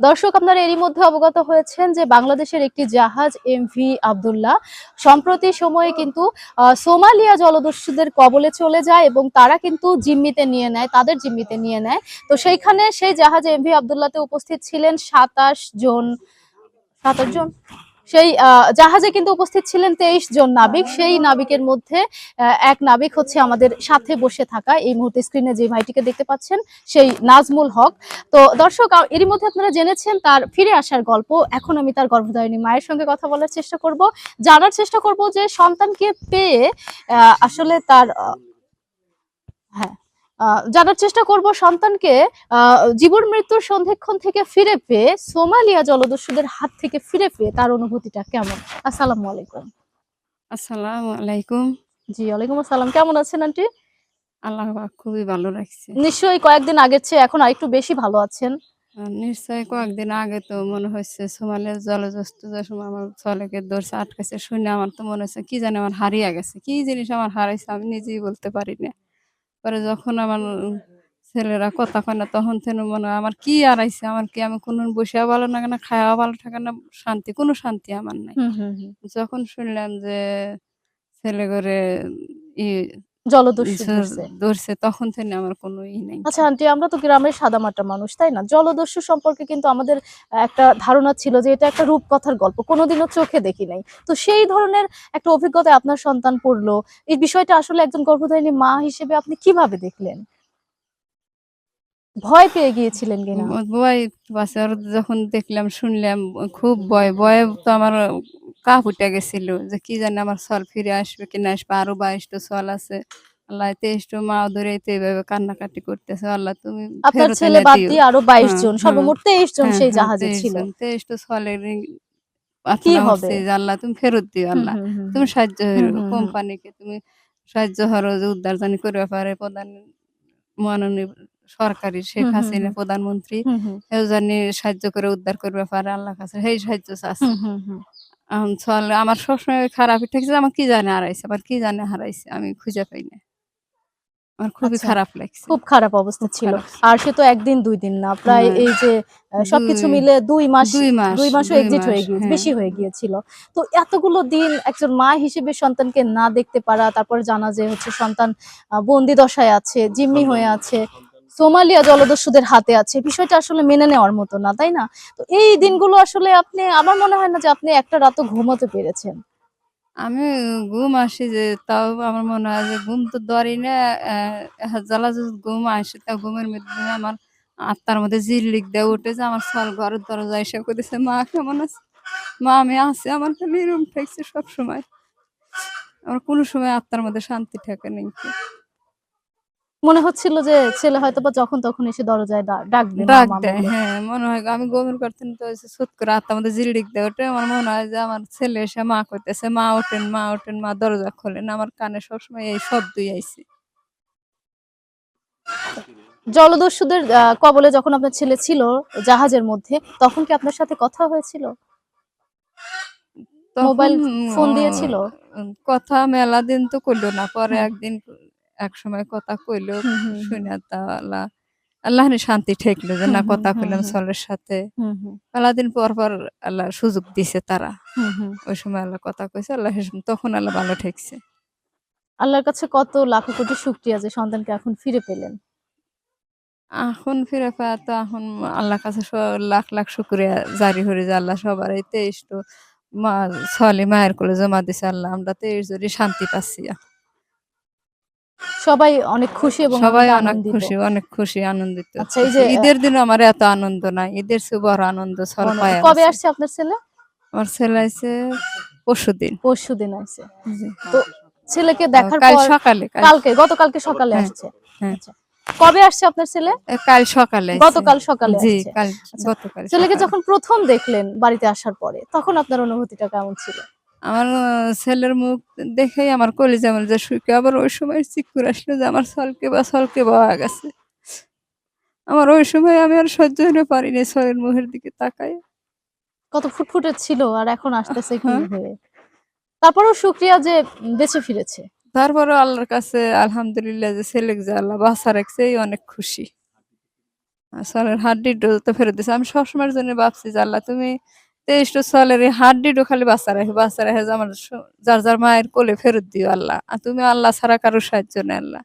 দর্শক, আপনারা এরই মধ্যে অবগত হয়েছেন যে বাংলাদেশের একটি জাহাজ এমভি আবদুল্লাহ, সম্প্রতি সময়ে কিন্তু সোমালিয়া জলদস্যুদের কবলে চলে যায় এবং তারা কিন্তু জিম্মিতে নিয়ে নেয়, তাদের জিম্মিতে নিয়ে নেয়। তো সেইখানে সেই জাহাজ এমভি আবদুল্লাতে উপস্থিত ছিলেন সাতাশ জন সাতাশ জন? সেই জাহাজে কিন্তু উপস্থিত ছিলেন তেইশ জন নাবিক। সেই নাবিকের মধ্যে এক নাবিক হচ্ছে আমাদের সাথে বসে থাকা এই মুহূর্তে স্ক্রিনে যে ভাইটিকে দেখতে পাচ্ছেন, সেই নাজমুল হক। তো দর্শক এরই মধ্যে আপনারা জেনেছেন তার ফিরে আসার গল্প। এখন আমি তার গর্ভধারিণী মায়ের সঙ্গে কথা বলার চেষ্টা করব। জানার চেষ্টা করব যে সন্তানকে পেয়ে আসলে তার হ্যাঁ। জানার চেষ্টা করব সন্তানকে জীবন মৃত্যুর সন্ধিক্ষণ থেকে ফিরে পেয়ে সোমালিয়া জলদস্যুদের হাত থেকে ফিরে পেয়ে তার অনুভূতিটা কেমন? আসসালামু আলাইকুম। আসসালামু আলাইকুম। জি ওয়ালাইকুম আসসালাম। কেমন আছেন আন্টি? আল্লাহ পাক খুবই ভালো রাখছে। নিশ্চয়ই কয়েকদিন আগের চেয়ে এখন আরেকটু বেশি ভালো আছেন। নিশ্চয় কয়েকদিন আগে তো মনে হচ্ছে সোমালিয়া জলজস্ত যে সময় আমার ছেলেকে আটকাছে শুনে আমার তো মনে হচ্ছে কি জানি আমার হারিয়ে গেছে কি জিনিস আমার হারাইছে আমি নিজেই বলতে পারি না। পরে যখন আমার ছেলেরা কথা কয় না তখন তেন মনে হয় আমার কি আর আইসে আমার কি আমি কোন বসিয়া ভালো না কেন খাওয়া ভালো থাকে না শান্তি কোনো শান্তি আমার নাই। যখন শুনলাম যে ছেলে করে ই জলদস্যু ধরছে। ধরছে তখন থেকে আমার কোনো ই নেই। আচ্ছা আন্টি আমরা তো গ্রামের সাদামাটা মানুষ তাই না? জলদস্যু সম্পর্কে কিন্তু আমাদের একটা ধারণা ছিল যে এটা একটা রূপকথার গল্প কোনোদিনও চোখে দেখি নাই। তো সেই ধরনের একটা অভিজ্ঞতা আপনার সন্তান পড়ল এই বিষয়টা আসলে একজন গর্ভধারিণী মা হিসেবে আপনি কীভাবে দেখলেন? ভয় পেয়ে গিয়েছিলেন কিনা? ভয় যখন দেখলাম শুনলাম খুব ভয়। ভয়ে তো আমার কাপ উঠে গেছিল? যে কি জানি আমার সল ফিরে আসবে কি না আসবে? আরও বাইশটা সল আছে। আল্লাহ তেইশটা মা ধরে তো এইভাবে কান্নাকাটি করতেছে। আল্লাহ তুমি আপনার ছেলে বাদ। দিয়ে আরও বাইশ হ্যাঁ, জন হ্যাঁ। সর্বমোট তেইশ জন হ্যাঁ, সেই হ্যাঁ, জাহাজে ছিল। 23টা সলের কি হবে? আল্লাহ তুমি ফেরত দিও আল্লাহ। তুমি সাহায্য। কোম্পানিকে। তুমি সাহায্য হরো যে উদ্ধার জানি করবে পারে প্রধান মাননীয় সরকারি শেখ হাসিনা প্রধানমন্ত্রী। জানি সাহায্য করে উদ্ধার করবে পারে আল্লাহ কাছে। সেই সাহায্য চাচ্ছি। আমার সবসময় খারাপই ঠেকছে আমার কি জানে হারাইছে আবার কি জানে হারাইছে আমি খুঁজে পাই না। আমার খুবই আচ্ছা, খারাপ লাগছে। খুব খারাপ অবস্থা ছিল। আর সে তো একদিন দুই দিন না প্রায়। এই যে সবকিছু মিলে দুই মাস দুই মাস দুই মাসও এক্সিট হয়ে গিয়েছে হ্যাঁ। বেশি হয়ে গিয়েছিল। তো এতগুলো দিন একজন মা হিসেবে সন্তানকে না দেখতে পারা তারপর জানা যে হচ্ছে সন্তান আহ, বন্দি দশায় আছে জিম্মি হয়ে আছে সোমালিয়া জলদস্যুদের হাতে আছে। বিষয়টা আসলে মেনে নেওয়ার মতো না তাই না? তো এই দিনগুলো আসলে আপনি আমার মনে হয় না যে আপনি একটা রাতও ঘুমাতে পেরেছেন। আমি ঘুম আসি যে তাও আমার মনে হয় যে ঘুম তো ধরি না আহ, জ্বালা ঘুম আসে তা ঘুমের মধ্যে আমার আত্মার মধ্যে জিরলিক দিয়ে উঠে যে আমার সাল ঘরের দরজা এসে করেছে মা কেমন আছে? মা আমি আছি আমার খালি রুম ঠেকছে সব সময় আমার কোনো সময় আত্মার মধ্যে শান্তি থাকে নেই। মনে হচ্ছিল যে ছেলে হয়তো বা যখন তখন এসে দরজায় ডাকবে ডাক দেয় হ্যাঁ মনে হয় আমি গভীর করতেন তো সুত করে আত্মার মধ্যে জিরলিক দেয় ওটা আমার মনে হয় যে আমার ছেলে এসে মা করতেছে মা ওঠেন মা ওঠেন মা দরজা খোলেন। আমার কানে সবসময় এই শব্দই আইছে। জলদস্যুদের কবলে যখন আপনার ছেলে ছিল জাহাজের মধ্যে তখন কি আপনার সাথে কথা হয়েছিল? মোবাইল ফোন দিয়েছিল? কথা মেলা দিন তো করল না পরে একদিন এক সময় কথা কইলো। শুনে তা আল্লাহ শান্তি ঠেকলো যে না কথা কইলাম সলের সাথে। হুম হুম। দিন পর পর আল্লাহ সুযোগ দিছে তারা। ওই সময় আল্লাহ কথা কইছে আল্লাহ তখন আল্লাহ ভালো ঠেকছে। আল্লাহর কাছে কত লাখ কোটি শুক্রিয়া যে সন্তানকে এখন ফিরে পেলেন। এখন ফিরে পাওয়া তো এখন আল্লাহ কাছে লাখ লাখ শুক্রিয়া জারি করে যে আল্লাহ সবার এই তেইশ তো মা ছলে মায়ের কোলে জমা দিছে আল্লাহ আমরা তেইশ জনই শান্তি পাচ্ছি। সবাই অনেক খুশি এবং সবাই অনেক খুশি অনেক খুশি আনন্দিত। আচ্ছা, এই যে- ঈদের দিনে আমার এত আনন্দ নাই। ঈদের চেয়ে বড় আনন্দ ছল অনেক- পায় কবে আসছে আপনার ছেলে? আমার ছেলে আছে পরশু দিন পরশু দিন আসছে। তো ছেলেকে দেখার কাল পর সকালে কালকে গতকালকে সকালে হ্যাঁ, আসছে। হ্যাঁ। আচ্ছা কবে আসছে আপনার ছেলে? কাল সকালে গতকাল সকালে জি কাল আচ্ছা, গতকাল ছেলেকে যখন প্রথম দেখলেন বাড়িতে আসার পরে তখন আপনার অনুভূতিটা কেমন ছিল? আমার ছেলের মুখ দেখেই আমার কলিজা যে শুকে আবার ওই সময় চিকুর আসলো যে আমার সলকে বা সলকে পাওয়া গেছে। আমার ওই সময় আমি আর সহ্য হতে পারিনি সলের মুখের দিকে তাকাই কত ফুটফুটে ছিল আর এখন আসতেছে কি হ্যাঁ। হয়ে তারপরেও শুক্রিয়া যে বেঁচে ফিরেছে। তারপরে আল্লাহর কাছে আলহামদুলিল্লাহ যে ছেলে যে আল্লাহ বাসা রাখছে এই অনেক খুশি। সলের হাড্ডিটা তো ফেরত দিছে। আমি সবসময়ের জন্য ভাবছি যে আল্লাহ তুমি তেইশটা সালের হাড্ডি হাড্ডিটা খালি বাচ্চা রাখে বাচ্চা রাখে আমার যার যার মায়ের কোলে ফেরত দিও আল্লাহ। আর তুমি আল্লাহ ছাড়া কারও সাহায্য নেই আল্লাহ।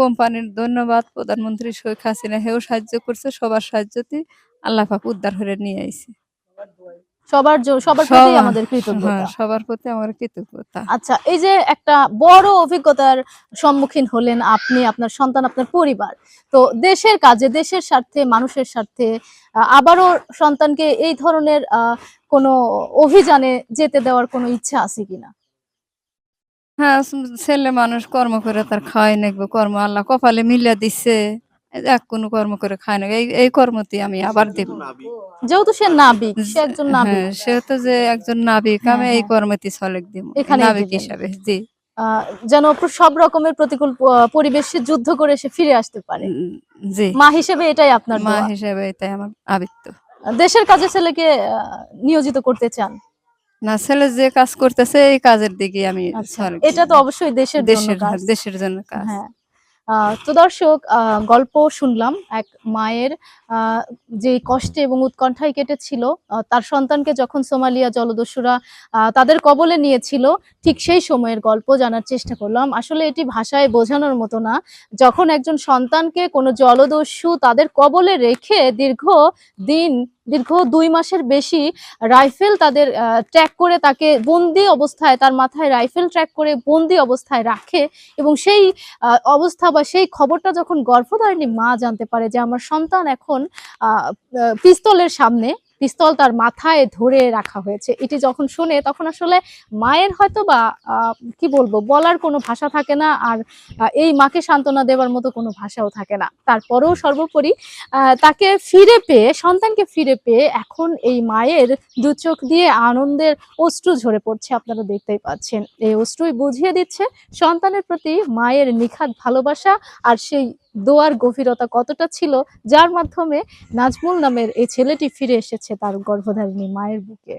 কোম্পানির ধন্যবাদ, প্রধানমন্ত্রী শেখ হাসিনা, হেও সাহায্য করছে, সবার সাহায্যতেই আল্লাহ পাক উদ্ধার করে নিয়ে আইছে। সবার সবার প্রতি আমাদের কৃতজ্ঞতা। হ্যাঁ সবার প্রতি আমার কৃতজ্ঞতা। আচ্ছা এই যে একটা বড় অভিজ্ঞতার সম্মুখীন হলেন আপনি আপনার সন্তান আপনার পরিবার। তো দেশের কাজে দেশের স্বার্থে মানুষের স্বার্থে আবারও সন্তানকে এই ধরনের আহ, কোনো অভিযানে যেতে দেওয়ার কোনো ইচ্ছা আছে কিনা? হ্যাঁ ছেলে মানুষ কর্ম করে তার খাওয়াই নাকবে কর্ম আল্লাহ কপালে মিলিয়া দিচ্ছে এক কোনো কর্ম করে খায় না। এই এই কর্মতে আমি আবার দেব। যেহেতু সে নাবিক সে একজন নাবিক। হ্যাঁ সেহেতু যে একজন নাবিক আমি হ্যাঁ, এই হ্যাঁ। কর্মতে চলেক দিব। নাবিক হিসাবে জি। আহ, যেন সব রকমের প্রতিকূল পরিবেশে যুদ্ধ করে সে ফিরে আসতে পারে। জি। মা হিসেবে এটাই আপনার মা। হিসেবে এটাই আমার আবৃত্ত দেশের কাজে ছেলেকে আহ, নিয়োজিত করতে চান। না ছেলে যে কাজ করতেছে এই কাজের দিকে আমি আচ্ছা এটা তো অবশ্যই দেশের দেশের দেশের জন্য কাজ। হ্যাঁ। তো দর্শক গল্প শুনলাম এক মায়ের যে কষ্টে এবং উৎকণ্ঠায় কেটেছিল তার সন্তানকে যখন সোমালিয়া জলদস্যুরা তাদের কবলে নিয়েছিল, ঠিক সেই সময়ের গল্প জানার চেষ্টা করলাম। আসলে এটি ভাষায় বোঝানোর মতো না। যখন একজন সন্তানকে কোনো জলদস্যু তাদের কবলে রেখে দীর্ঘ দিন দীর্ঘ দুই মাসের বেশি রাইফেল তাদের ট্র্যাক করে তাকে বন্দি অবস্থায়, তার মাথায় রাইফেল ট্র্যাক করে বন্দি অবস্থায় রাখে এবং সেই অবস্থা বা সেই খবরটা যখন গর্ভধারিণী মা জানতে পারে যে আমার সন্তান এখন পিস্তলের সামনে পিস্তল তার মাথায় ধরে রাখা হয়েছে। এটি যখন শুনে তখন আসলে মায়ের হয়তো বা কি বলব, বলার কোনো ভাষা থাকে না আর এই মাকে সান্ত্বনা দেওয়ার মতো কোনো ভাষাও থাকে না। তারপরেও সর্বোপরি তাকে ফিরে পেয়ে, সন্তানকে ফিরে পেয়ে এখন এই মায়ের দু চোখ দিয়ে আনন্দের অশ্রু ঝরে পড়ছে আপনারা দেখতেই পাচ্ছেন। এই অশ্রুই বুঝিয়ে দিচ্ছে সন্তানের প্রতি মায়ের নিখাত ভালোবাসা আর সেই দোয়ার গভীরতা কতটা ছিল, যার মাধ্যমে নাজমুল নামের এই ছেলেটি ফিরে এসেছে তার গর্ভধারিণী মায়ের বুকে।